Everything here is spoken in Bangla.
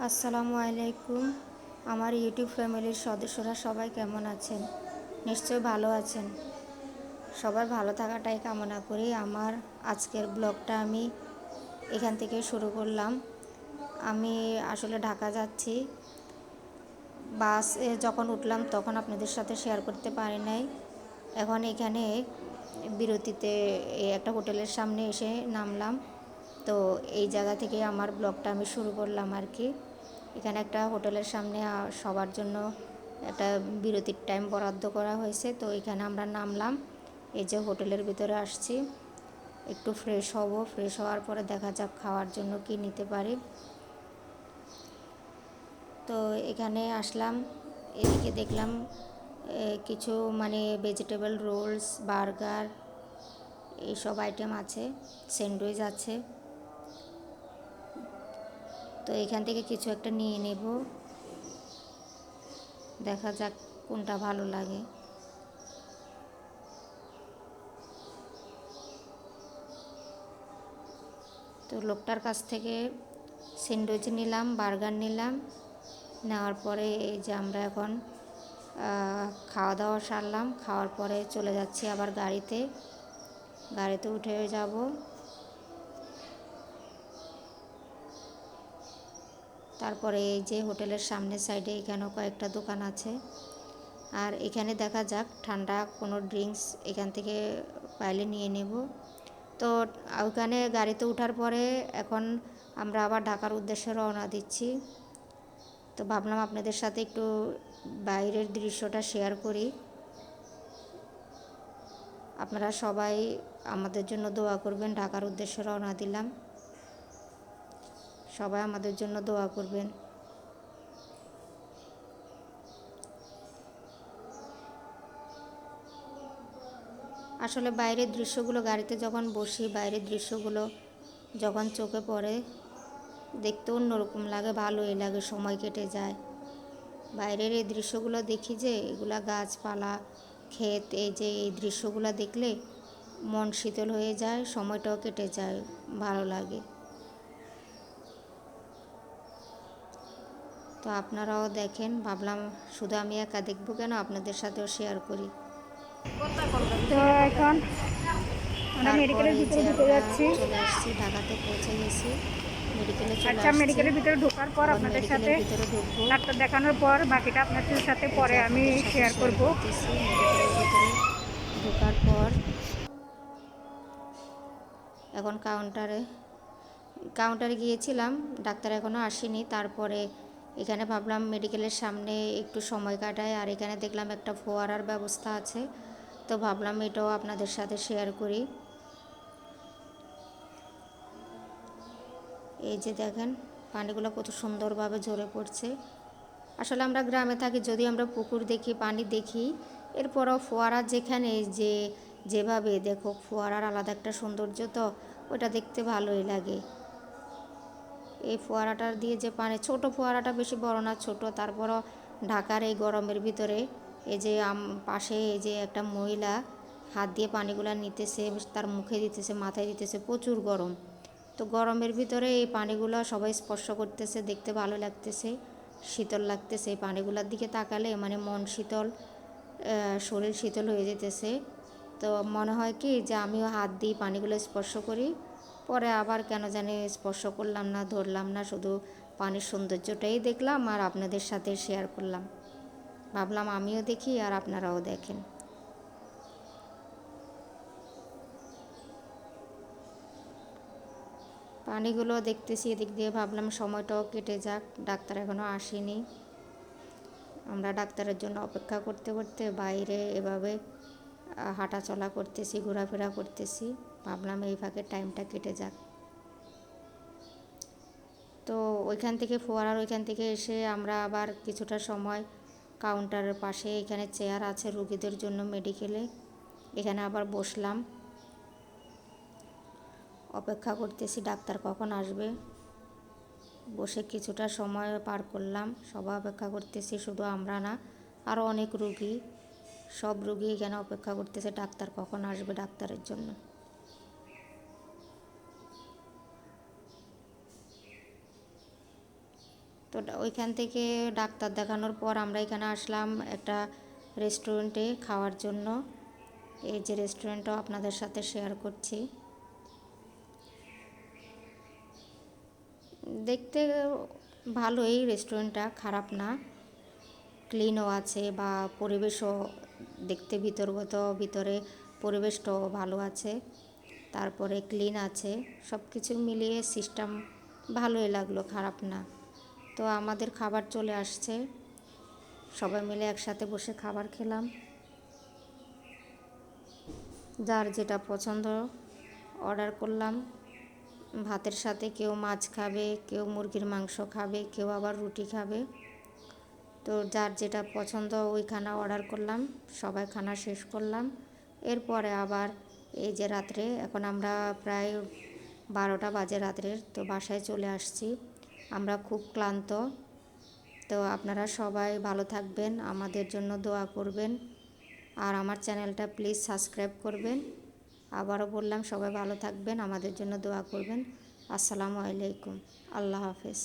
আসসালামু আলাইকুম। আমার ইউটিউব ফ্যামিলির সদস্যরা সবাই কেমন আছেন? নিশ্চয়ই ভালো আছেন। সবার ভালো থাকাটাই কামনা করি। আমার আজকের ব্লগটা আমি এখান থেকে শুরু করলাম। আমি আসলে ঢাকা যাচ্ছি। বাসে যখন উঠলাম তখন আপনাদের সাথে শেয়ার করতে পারি নাই। এখন এখানে বিরতিতে একটা হোটেলের সামনে এসে নামলাম। তো এই জায়গা থেকে আমার ব্লগটা আমি শুরু করলাম আর কি। এখানে একটা হোটেলের সামনে সবার জন্য একটা বিরতির টাইম বরাদ্দ করা হয়েছে। তো এখানে আমরা নামলাম, এই যে হোটেলের ভিতরে আসছি। একটু ফ্রেশ হব ফ্রেশ হওয়ার পরে দেখা যাক খাওয়ার জন্য কি নিতে পারি। তো এখানে আসলাম, এদিকে দেখলাম কিছু মানে ভেজিটেবল রোলস বার্গার এইসব আইটেম আছে স্যান্ডউইচ আছে। তো এখান থেকে কিছু একটা নিয়ে নেব। দেখা যাক কোনটা ভালো লাগে। তো লোকটার কাছ থেকে স্যান্ডউইচ নিলাম, বার্গার নিলাম। নেওয়ার পরে এই যে আমরা এখন খাওয়া দাওয়া সারলাম। খাওয়ার পরে চলে যাচ্ছি আবার গাড়িতে। গাড়িতে উঠে যাব। তারপরে এই যে হোটেলের সামনের সাইডে এখানেও কয়েকটা দোকান আছে। আর এখানে দেখা যাক, ঠান্ডা কোনো ড্রিঙ্কস এখান থেকে পাইলে নিয়ে নেব। তো ওখানে গাড়িতে ওঠার পরে এখন আমরা আবার ঢাকার উদ্দেশ্যে রওনা দিচ্ছি। তো ভাবলাম আপনাদের সাথে একটু বাইরের দৃশ্যটা শেয়ার করি। আপনারা সবাই আমাদের জন্য দোয়া করবেন, ঢাকার উদ্দেশ্যে রওনা দিলাম। সবাই আমাদের জন্য দোয়া করবেন। আসলে বাইরের দৃশ্যগুলো গাড়িতে যখন বসি, বাইরের দৃশ্যগুলো যখন চোখে পড়ে, দেখতে অন্যরকম লাগে, ভালোই লাগে, সময় কেটে যায়। বাইরের এই দৃশ্যগুলো দেখি যে, এগুলা গাছপালা, ক্ষেত, এই যে এই দৃশ্যগুলো দেখলে মন শীতল হয়ে যায়, সময়টাও কেটে যায়, ভালো লাগে। তো আপনারাও দেখেন ভাবলাম শুধু আমি একা দেখব কেন? আপনাদের সাথেও শেয়ার করি। তো এখন আমরা মেডিকেলের ভিতরে ঢুকে যাচ্ছি। চলে আসছি ঢাকাতে পৌঁছে গেছি। মেডিকেলে চলে আচ্ছা মেডিকেলের ভিতরে ঢোকার পর আপনাদের সাথে ডাক্তার দেখানোর পর বাকিটা আপনাদের সাথে পরে আমি শেয়ার করব। মেডিকেলের ঢোকার পর। এখন কাউন্টারে কাউন্টারে গিয়েছিলাম ডাক্তার এখনও আসেনি। তারপরে এখানে ভাবলাম মেডিকেলের সামনে একটু সময় কাটায় আর এখানে দেখলাম একটা ফোয়ারার ব্যবস্থা আছে। তো ভাবলাম এটাও আপনাদের সাথে শেয়ার করি। এই যে দেখেন, পানিগুলো কত সুন্দরভাবে ঝরে পড়ছে। আসলে আমরা গ্রামে থাকি, যদি আমরা পুকুর দেখি, পানি দেখি, এরপরও ফোয়ারা যেখানে যে, যেভাবে, দেখো, ফোয়ারার আলাদা একটা সৌন্দর্য তো, ওটা দেখতে ভালোই লাগে। এই ফোয়ারাটার দিয়ে যে পানি, ছোট ফোয়ারাটা বেশি বড় না, ছোট। তারপরও ঢাকার এই গরমের ভিতরে এই যে পাশে এই যে একটা মহিলা হাত দিয়ে পানিগুলা নিতেছে, তার মুখে দিতেছে, মাথায় দিতেছে, প্রচুর গরম। তো গরমের ভিতরে এই পানিগুলো সবাই স্পর্শ করতেছে, দেখতে ভালো লাগতেছে, শীতল লাগতেছে। এই পানিগুলোর দিকে তাকালে মানে মন শীতল শরীর শীতল হয়ে যেতেছে। তো মনে হয় কি যে আমিও হাত দিয়ে পানিগুলো স্পর্শ করি। পরে আবার কেন জানি স্পর্শ করলাম না, ধরলাম না, শুধু পানির সৌন্দর্যটাই দেখলাম আর আপনাদের সাথে শেয়ার করলাম। ভাবলাম আমিও দেখি আর আপনারাও দেখেন। পানিগুলো দেখতেছি, এদিক দিয়ে ভাবলাম সময়টাও কেটে যাক, ডাক্তার এখনও আসেনি। আমরা ডাক্তারের জন্য অপেক্ষা করতে করতে বাইরে এভাবে হাঁটাচলা করতেছি, ঘোরাফেরা করতেছি। ভাবলাম এই ফাঁকে টাইমটা কেটে যাক। তো ওইখান থেকে ফোয়ারার ওইখান থেকে এসে আমরা আবার কিছুটা সময় কাউন্টারের পাশে এখানে চেয়ার আছে রুগীদের জন্য মেডিকেলে এখানে আবার বসলাম। অপেক্ষা করতেছি ডাক্তার কখন আসবে। বসে কিছুটা সময় পার করলাম। সবাই অপেক্ষা করতেছি, শুধু আমরা না আরও অনেক রুগী। সব রুগী এখানে অপেক্ষা করতেছে, ডাক্তার কখন আসবে ডাক্তারের জন্য। তো ওইখান থেকে ডাক্তার দেখানোর পর আমরা এখানে আসলাম একটা রেস্টুরেন্টে খাওয়ার জন্য। এই যে রেস্টুরেন্টটাও আপনাদের সাথে শেয়ার করছি। দেখতে ভালোই, রেস্টুরেন্টটা খারাপ না। ক্লিনও আছে বা পরিবেশও দেখতে ভিতরগত, ভিতরে পরিবেশটাও ভালো আছে। তারপরে ক্লিন আছে। সব কিছু মিলিয়ে সিস্টেম ভালোই লাগল, খারাপ না। তো আমাদের খাবার চলে আসছে। সবাই মিলে একসাথে বসে খাবার খেলাম। যার যেটা পছন্দ অর্ডার করলাম। ভাতের সাথে কেউ মাছ খাবে, কেউ মুরগির মাংস খাবে, কেউ আবার রুটি খাবে। তো যার যেটা পছন্দ ওই খানা অর্ডার করলাম, সবাই খানা শেষ করলাম। এরপরে আবার এই যে রাত্রে, এখন আমরা প্রায় বারোটা বাজে রাত্রের, তো বাসায় চলে আসছি। আমরা খুব ক্লান্ত। তো আপনারা সবাই ভালো থাকবেন, আমাদের জন্য দোয়া করবেন। আর আমার চ্যানেলটা প্লিজ সাবস্ক্রাইব করবেন। আবারও বললাম, সবাই ভালো থাকবেন, আমাদের জন্য দোয়া করবেন। আসসালামু আলাইকুম, আল্লাহ হাফেজ।